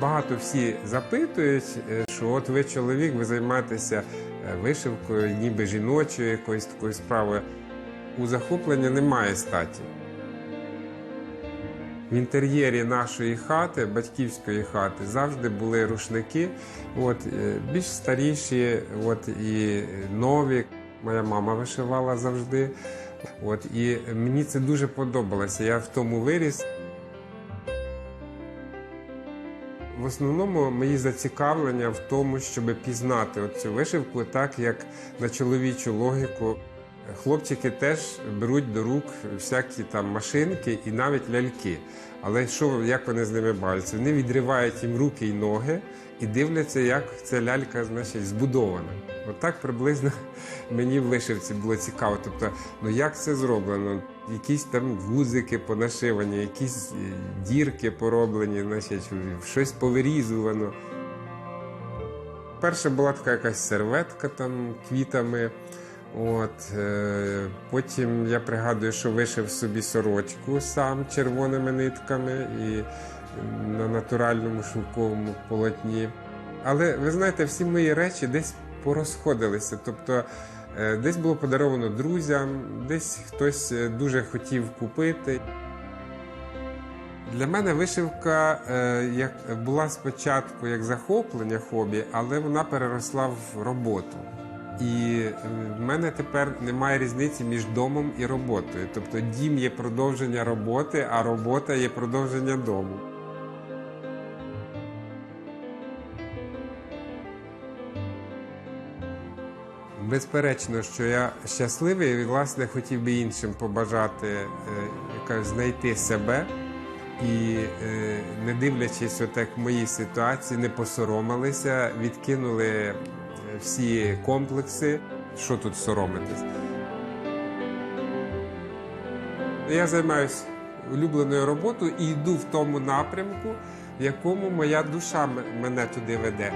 Багато всі запитують, е, що от ви чоловік, ви займаєтеся е, вишивкою, ніби жіночою якоюсь такою справою. У захоплення немає статі. В інтер'єрі нашої хати, батьківської хати, завжди були рушники, от, е, більш старіші, от, і нові. Моя мама вишивала завжди. От, і мені це дуже подобалося. Я в тому виріс. Основному мої зацікавлення в тому, щоб пізнати цю вишивку так, як на чоловічу логіку. Хлопчики теж беруть до рук всякі там машинки і навіть ляльки. Але що, як вони з ними бавляться? Вони відривають їм руки і ноги і дивляться, як ця лялька значить, збудована. Отак приблизно мені в вишивці було цікаво. Тобто, ну як це зроблено? Якісь там вузики понашивані, якісь е, дірки пороблені, значить, щось повирізувано. Перша була така якась серветка там квітами. От, е, потім я пригадую, що вишив собі сорочку сам червоними нитками і на натуральному шовковому полотні. Але ви знаєте, всі мої речі десь порозходилися. Тобто е, десь було подаровано друзям, десь хтось е, дуже хотів купити. Для мене вишивка була спочатку як захоплення хобі, але вона переросла в роботу. І е, в мене тепер немає різниці між домом і роботою. Тобто дім є продовження роботи, а робота є продовження дому. Безперечно, що я щасливий і власне хотів би іншим побажати е, знайти себе і, е, не дивлячись, отак в моїй ситуації, не посоромилися, відкинули всі комплекси. Що тут соромитись? Я займаюся улюбленою роботою і йду в тому напрямку, в якому моя душа мене туди веде.